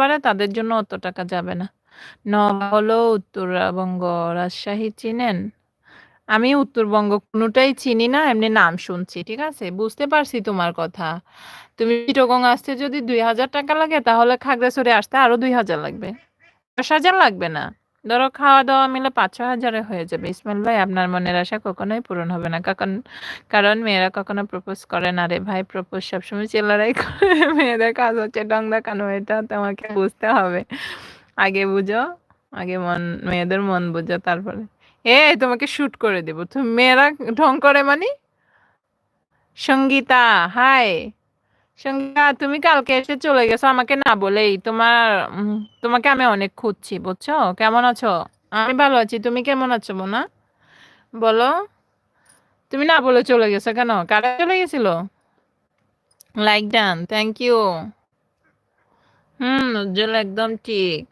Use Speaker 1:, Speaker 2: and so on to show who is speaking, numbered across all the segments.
Speaker 1: পারে তাদের জন্য অত টাকা যাবে না। নওগাঁ হলো উত্তরবঙ্গ রাজশাহী চিনেন। আমি উত্তরবঙ্গ কোনোটাই চিনি না, এমনি নাম শুনছি, ঠিক আছে? বুঝতে পারছি তোমার কথা। তুমি চিটগং আসতে যদি দুই হাজার টাকা লাগে, তাহলে খাগড়াছড়ি আসতে আরও দুই হাজার লাগবে। দশ হাজার লাগবে না? ধরো খাওয়া দাওয়া মিলে পাঁচ ছ হাজারে হয়ে যাবে। ইসমাইল ভাই, আপনার মনের আশা কখনোই পূরণ হবে না। কারণ কারণ মেয়েরা কখনো প্রপোজ করে না রে ভাই। প্রপোজ সবসময় চেলারাই করে। মেয়েদের কাজ হচ্ছে ডং দেখানো এটা তোমাকে বুঝতে হবে। আগে বুঝো, আগে মন, মেয়েদের মন বুঝো তারপরে। এই, তোমাকে শুট করে দেবো। তুমি মেয়েরা ঢং করে মানে? সঙ্গীতা হাই সঙ্গীতা তুমি কালকে এসে চলে গেছো, আমাকে না বলেই। তোমার তোমাকে আমি অনেক খুঁজছি, বুঝছ? কেমন আছো? আমি ভালো আছি, তুমি কেমন আছো বোনা? বলো। তুমি না বলে চলে গেছো কেন? কারা চলে গেছিল? Like done thank you hmm Ujjwal একদম ঠিক।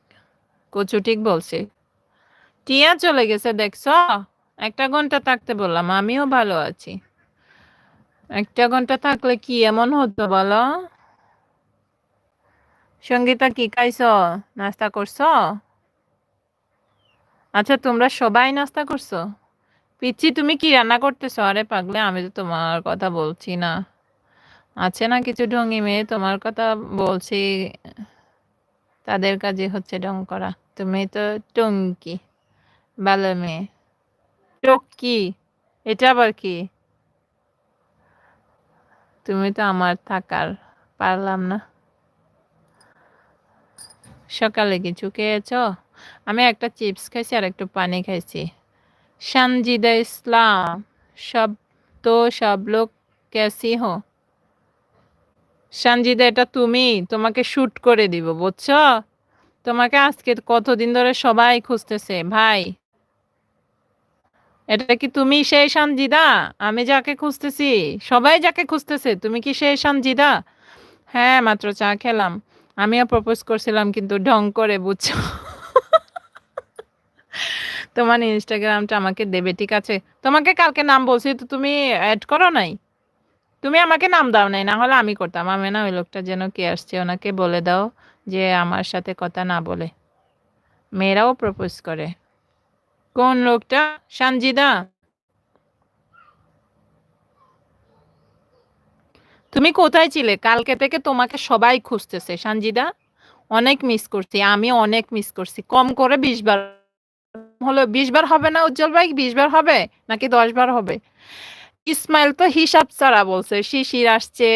Speaker 1: কচু ঠিক বলছে। টিয়া চলে গেছে, দেখছ? একটা ঘণ্টা থাকতে বললাম, আমিও ভালো আছি। একটা ঘণ্টা থাকলে কি এমন হতো বলো? সঙ্গীতা কি খাইছো? নাস্তা করছ? আচ্ছা তোমরা সবাই নাস্তা করছ? পিচ্ছি, তুমি কি রান্না করতেছো? আরে পাগলে, আমি তো তোমার কথা বলছি না। আছে না কিছু ঢঙ্গি মেয়ে? তোমার কথা বলছি, তাদের কাজে হচ্ছে ঢং করা। তুমি তো টঙ্কি ভালো মেয়ে। টক্কি এটা আবার কি? তুমি তো আমার থাকার পারলাম না। সকালে কিছু খেয়েছো? আমি একটা চিপস খাইছি আর একটু পানি খাইছি। সঞ্জিদা ইসলাম, সব তো সব লোক কেসি হো। সানজিদা, এটা তুমি? তোমাকে শ্যুট করে দিব, বুঝছ? তোমাকে আজকে কতদিন ধরে সবাই খুঁজতেছে, ভাই। এটা কি তুমি সেই সঞ্জিদা আমি যাকে খুঁজতেছি, সবাই যাকে খুঁজতেছে, তুমি কি সেই সঞ্জিদা হ্যাঁ মাত্র চা খেলাম। আমিও প্রপোজ করছিলাম, কিন্তু ঢং করে, বুঝছ? তোমার ইনস্টাগ্রামটা আমাকে দেবে, ঠিক আছে? তোমাকে কালকে নাম বলছি, তো তুমি অ্যাড করো নাই? তুমি আমাকে নাম দাও নাই না হলে আমি করতাম। আমি না, ওই লোকটা যেন কে আসছে, ওনাকে বলে দাও যে আমার সাথে কথা না বলে। মেয়েরাও প্রপোজ করে। কোন লোকটা? সানজিদা তুমি কোথায় ছিলে? কালকে থেকে তোমাকে সবাই খুঁজতেছে সানজিদা অনেক মিস করছি, আমি অনেক মিস করছি। কম করে বিশ বার হলো, বিশ বার হবে না উজ্জ্বল ভাই? বিশ বার হবে? নাকি দশ বার হবে? ইসমাইল তো হিসাব ছাড়া বলছে, শিশির আসছে,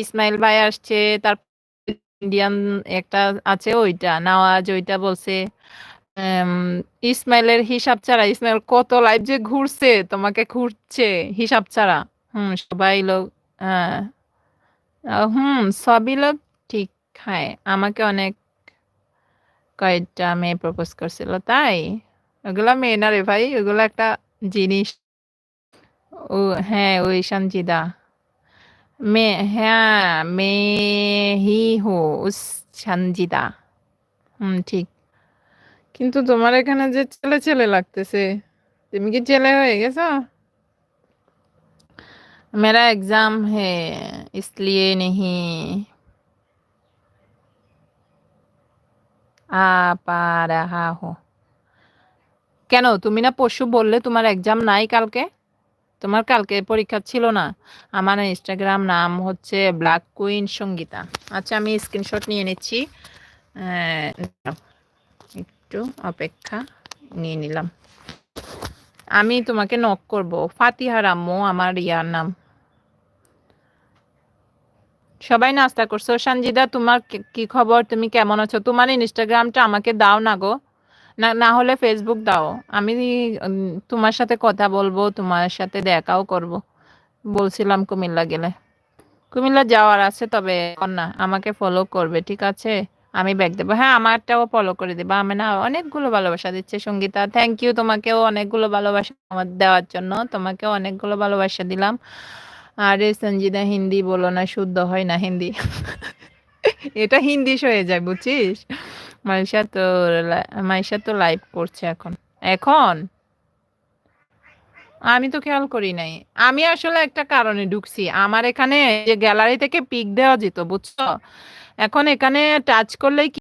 Speaker 1: ইসমাইল ভাই আসছে তার ইন্ডিয়ান একটা আছে ওইটা, নওয়াজ ওইটা বলছে। ইসমাইলের হিসাব ছাড়া, ইসমাইল কত লাইভ যে ঘুরছে, তোমাকে ঘুরছে হিসাব ছাড়া। হুম, সবাই লোক হুম, সবই লোক ঠিক খায়। আমাকে অনেক কয়েকটা মেয়ে প্রপোজ করছিল, তাই? ওগুলো মেয়ে না রে ভাই, ওগুলো একটা জিনিস। ও হ্যাঁ ওই সঞ্জিদা মে হ্যাঁ মে হি হো, উস সঞ্জিদা হুম, ঠিক। কিন্তু তোমার এখানে যে ছেলে ছেলে লাগতেছে তুমি কি ছেলে হয়ে গেছো मेरा एग्जाम है इसलिए नहीं आ पा रहा हूँ কেন তুমি না পরশু বললে তোমার এক্সাম নাই কালকে তোমার কালকে পরীক্ষা ছিল না আমার ইনস্টাগ্রাম নাম হচ্ছে ব্ল্যাক কুইন সঙ্গীতা আচ্ছা আমি স্ক্রিনশট নিয়ে নিচ্ছি আহ, দাও, একটু অপেক্ষা নিয়ে নিলাম। আমি তোমাকে নক করব। ফাতিহা রাম্মু, আমার ইয়ার নাম। সবাই নাস্তা করছ? সঞ্জিদা, তোমার কি- খবর? তুমি কেমন আছো? তোমার ইনস্টাগ্রামটা আমাকে দাও না গো। না হলে ফেসবুক দাও। আমি তোমার সাথে কথা বলব, তোমার সাথে দেখাও করব। বলছিলাম কুমিল্লা গেলে। কুমিল্লা যাওয়ার আছে, তবে না, আমাকে ফলো করবে, ঠিক আছে? আমি ব্যাগ দেবো। হ্যাঁ আমারটাও ফলো করে দেবো। আমি না অনেকগুলো ভালোবাসা দিচ্ছে, সঙ্গীতা। থ্যাংক ইউ তোমাকেও অনেকগুলো ভালোবাসা আমার দেওয়ার জন্য। তোমাকেও অনেকগুলো ভালোবাসা দিলাম। আরে সঞ্জিদা, হিন্দি বলো না, শুদ্ধ হয় না হিন্দি। এটা হিন্দি হয়ে যায়, বুঝছিস? মাইশা তো মাইশা তো লাইভ করছে এখন। এখন? আমি তো খেয়াল করি নাই। আমি আসলে একটা কারণে ঢুকছি। আমার এখানে যে গ্যালারি থেকে পিক দেওয়া যেত, বুঝছ? এখন এখানে টাচ করলেই